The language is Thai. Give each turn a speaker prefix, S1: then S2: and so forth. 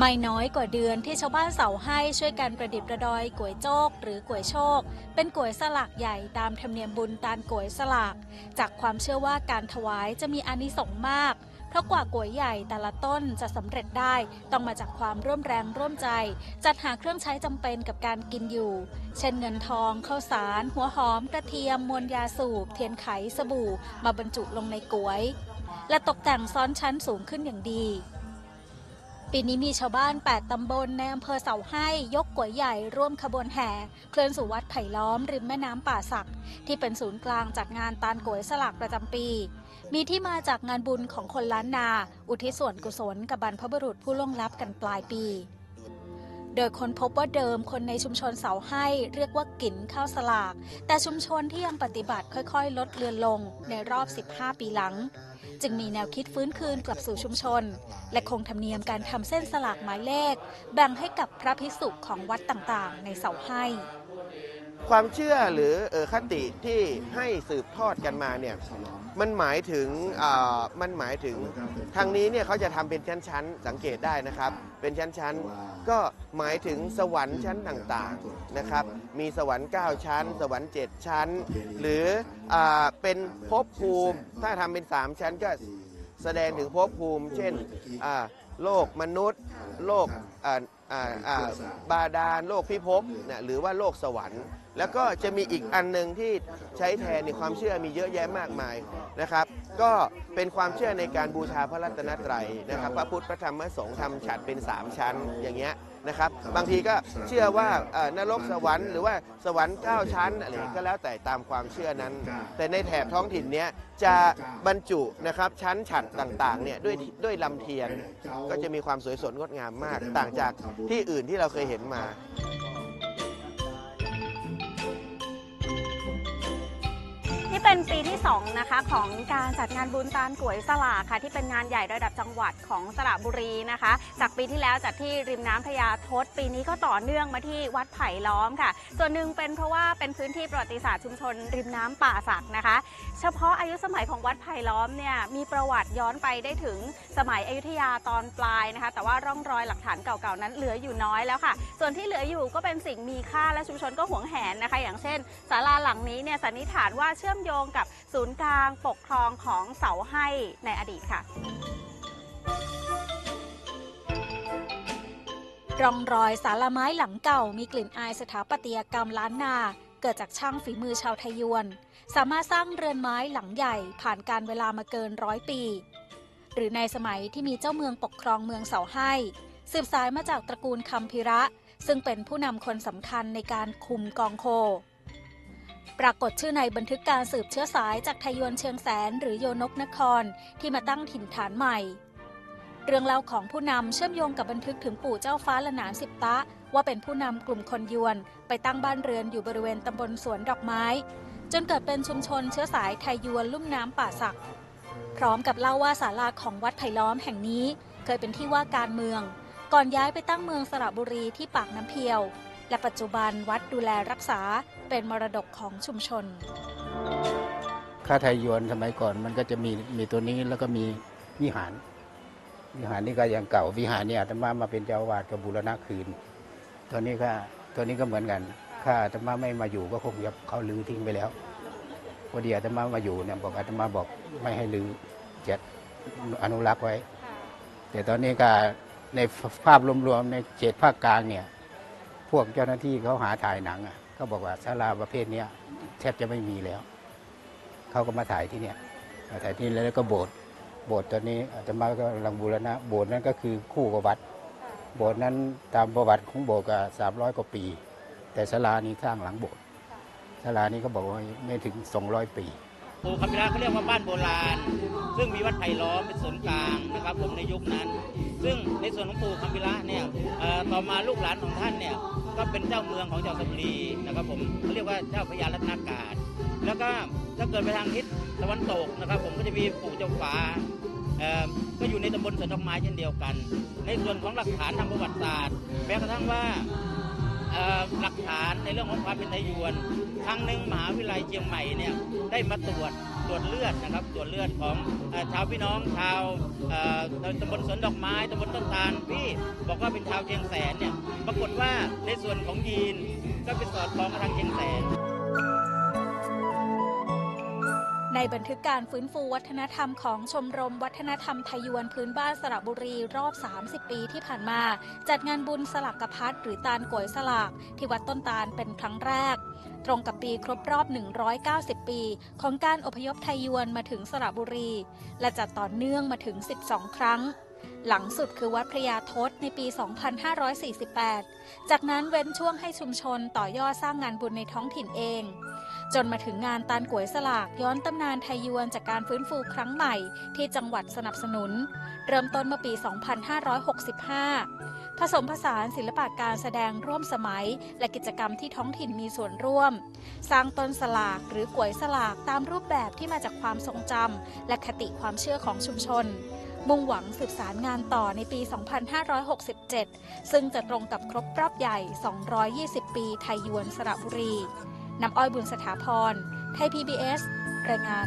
S1: ไม่น้อยกว่าเดือนที่ชาวบ้านเสาให้ช่วยกันประดิษฐ์ประดอยก๋วยโจก หรือก๋วยโชค เป็นก๋วยสลากใหญ่ตามธรรมเนียมบุญตานก๋วยสลาก จากความเชื่อว่าการถวายจะมีอานิสงส์มาก เพราะกว่าก๋วยใหญ่แต่ละต้นจะสำเร็จได้ ต้องมาจากความร่วมแรงร่วมใจ จัดหาเครื่องใช้จำเป็นกับการกินอยู่ เช่นเงินทองข้าวสาร หัวหอม กระเทียมมวลยาสูบ เทียนไขสบู่ มาบรรจุลงในก๋วย และตกแต่งซ้อนชั้นสูงขึ้นอย่างดี ปีนี้มีชาวบ้าน 8 ตำบลในอำเภอเสาให้ยกก๋วยใหญ่ร่วมขบวนแห่ เคลื่อนสู่วัดไผ่ล้อมริมแม่น้ำป่าสัก ที่เป็นศูนย์กลางจัดงานตานก๋วยสลากประจำปี มีที่มาจากงานบุญของคนล้านนา อุทิศส่วนกุศลกับบรรพบุรุษผู้ล่วงลับกันปลายปี โดยคนพบว่าเดิมคนในชุมชนเสาให้ เรียกว่ากินข้าวสลาก แต่ชุมชนที่ยังปฏิบัติค่อยๆ ลดเลือนลงในรอบ 15 ปีหลัง จึงมีแนวคิดฟื้นคืนกลับสู่ชุมชน และคงธรรมเนียมการทำเส้นสลากหมายเลข แบ่งให้กับพระภิกษุของวัดต่างๆ ในเสาให้
S2: ความเชื่อหรือคติที่ให้สืบทอดกันมาเนี่ยมันหมายถึงมันหมายถึงทางนี้เนี่ยเขาจะทำเป็นชั้นๆ สังเกตได้นะครับ เป็นชั้นๆ ก็หมายถึงสวรรค์ชั้นต่างๆนะครับ มีสวรรค์ 9 ชั้น สวรรค์ 7 ชั้น หรือเป็นภพภูมิ ถ้าทำเป็น 3 ชั้นก็แสดงถึงภพภูมิ เช่นโลกมนุษย์ โลก อ่าอ่าอ่าบาดาลโลกพิภพเนี่ยหรือว่าโลกสวรรค์ แล้วก็จะมีอีกอันหนึ่งที่ใช้แทนในความเชื่อมีเยอะแยะมากมายนะครับ ก็เป็นความเชื่อในการบูชาพระรัตนตรัยนะครับ พระพุทธพระธรรมพระสงฆ์ทำฉัดเป็น 3 ชั้นอย่างเงี้ย นะครับ บางทีก็เชื่อว่าเอ่อนรกสวรรค์หรือว่าสวรรค์9ชั้นอะไรก็แล้วแต่ตามความเชื่อนั้น แต่ในแถบท้องถิ่นเนี้ยจะบรรจุนะครับชั้นฉัดต่างๆเนี่ยด้วยด้วยลำเทียนก็จะมีความสวยสดงดงามมาก ต่างจากที่อื่นที่เราเคยเห็นมา
S3: เป็นปีที่2นะคะของการจัดงานบุญตานก๋วยสลากค่ะที่เป็นงานใหญ่ระดับจังหวัดของสระบุรีนะคะ จากปีที่แล้วจัดที่ริมน้ำพญาทศปีนี้ก็ต่อเนื่องมาที่วัดไผ่ล้อมค่ะ ส่วนหนึ่งเป็นเพราะว่าเป็นพื้นที่ประวัติศาสตร์ชุมชนริมน้ำป่าสักนะคะ เฉพาะอายุสมัยของวัดไผ่ล้อมเนี่ยมีประวัติย้อนไปได้ถึงสมัยอยุธยาตอนปลายนะคะ แต่ว่าร่องรอยหลักฐานเก่าๆนั้นเหลืออยู่น้อยแล้วค่ะ ส่วนที่เหลืออยู่ก็เป็นสิ่งมีค่าและชุมชนก็หวงแหนนะคะ อย่างเช่นศาลาหลังนี้เนี่ยสันนิษฐานว่าเชื่อมโยงงกับศูนย์กลางปกครองของเสาให้ในอดีตค่ะ
S1: ร่องรอยสารไม้หลังเก่ามีกลิ่นอายสถาปัตยกรรมล้านนา เกิดจากช่างฝีมือชาวไทยยวน สามารถสร้างเรือนไม้หลังใหญ่ผ่านการเวลามาเกินร้อยปี หรือในสมัยที่มีเจ้าเมืองปกครองเมืองเสาให้ สืบสายมาจากตระกูลคำพิระ ซึ่งเป็นผู้นำคนสำคัญในการคุมกองโค ปรากฏชื่อในบันทึกการสืบเชื้อสายจากไทยยวนเชียงแสนหรือโยนกนครที่มาตั้งถิ่นฐานใหม่ เรื่องเล่าของผู้นำเชื่อมโยงกับบันทึกถึงปู่เจ้าฟ้าละหนานสิบตะ ว่าเป็นผู้นำกลุ่มคนยวนไปตั้งบ้านเรือนอยู่บริเวณตำบลสวนดอกไม้ จนเกิดเป็นชุมชนเชื้อสายไทยยวนลุ่มน้ำป่าสัก พร้อมกับเล่าว่าศาลาของวัดไผ่ล้อมแห่งนี้ เคยเป็นที่ว่าการเมือง ก่อนย้ายไปตั้งเมืองสระบุรีที่ปากน้ำเพียว และปัจจุบันวัดดูแลรักษา เป็นมรดกของชุมชน
S4: ค่าไทยยวนสมัยก่อนมันก็จะมีมีตัวนี้แล้วก็มีวิหาร วิหารนี่ก็ยังเก่าวิหารนี่อาตมามาเป็นเจ้าวาสกับบูรณะคืน ตัวนี้ก็ตัวนี้ก็เหมือนกันถ้าอาตมาไม่มาอยู่ก็คงจะเขาลือทิ้งไปแล้วพอดีอาตมามาอยู่เนี่ยบอกอาตมาบอกไม่ให้ลือจะอนุรักษ์ไว้ แต่ตอนนี้ก็ในภาพรวมๆในเจ็ดภาคกลางเนี่ย พวกเจ้าหน้าที่เขาหาถ่ายหนังอะ เขาบอกว่าศาลาประเภทนี้แทบจะไม่มีแล้ว เขาก็มาถ่ายที่เนี่ยมาถ่ายที่นี่แล้วก็โบสถ์โบสถ์ตอนนี้อาตมาก็กำลังบูรณะโบสถ์นั้นก็คือคู่กับวัด โบสถ์นั้นตามประวัติของโบสถ์ก็สามร้อยกว่าปี แต่ศาลานี้สร้างหลังโบสถ์ศาลานี้ก็บอกว่าไม่ถึงสองร้อยปี
S5: ปู่คำพิระเขาเรียกว่าบ้านโบราณ ซึ่งมีวัดไผ่ล้อมเป็นศูนย์กลางนะครับผมในยุคนั้น ซึ่งในส่วนของปู่คำพิระเนี่ยต่อมาลูกหลานของท่านเนี่ยก็เป็นเจ้าเมืองของจังหวัดสระบุรีนะครับผมเขาเรียกว่าเจ้าพญารัตนากาศ แล้วก็ถ้าเกิดไปทางทิศตะวันตกนะครับ ผมก็จะมีปู่เจ้าฟ้าเอ่อก็อยู่ในตำบลสวนดอกไม้เช่นเดียวกัน ในส่วนของหลักฐานทางประวัติศาสตร์แม้กระทั่งว่าหลักฐานในเรื่องของความเป็นไทยยวน ครั้งหนึ่งมหาวิทยาลัยเชียงใหม่เนี่ยได้มาตรวจ ตรวจเลือดนะครับตรวจเลือดของชาวพี่น้องชาวตำบลสวนดอกไม้ตำบลต้นตาลพี่บอกว่าเป็นชาวเชียงแสนเนี่ยปรากฏว่าในส่วนของยีนก็เป็นสอดคล้องกับทางเชียงแสน
S1: ในบันทึกการฟื้นฟูวัฒนธรรมของชมรมวัฒนธรรมไทยวนพื้นบ้านสระบุรีรอบ 30 ปีที่ผ่านมา จัดงานบุญสลักกระพัดหรือตาลโกยสลากที่วัดต้นตาลเป็นครั้งแรก ตรงกับปีครบรอบ 190 ปี ของการอพยพไทยยวนมาถึงสระบุรี และจัดต่อเนื่องมาถึง 12 ครั้งหลังสุดคือวัดพระยาทศในปี 2548 จากนั้นเว้นช่วงให้ชุมชนต่อยอดสร้างงานบุญในท้องถิ่นเอง จนมาถึงงานตานก๋วยสลากย้อนตำนานไทยยวนจากการฟื้นฟูครั้งใหม่ที่จังหวัดสนับสนุน เริ่มต้นเมื่อปี 2565 ผสมผสานศิลปะการแสดงร่วมสมัย และกิจกรรมที่ท้องถิ่นมีส่วนร่วม สร้างต้นสลากหรือก๋วยสลากตามรูปแบบที่มาจากความทรงจำและคติความเชื่อของชุมชนมุ่งหวังสืบสารงานต่อในปี 2567 ซึ่งจะตรงกับครบรอบใหญ่ 220 ปีไทยยวนสระบุรี น้ำอ้อยบุญสถาพร ไทย PBS รายงาน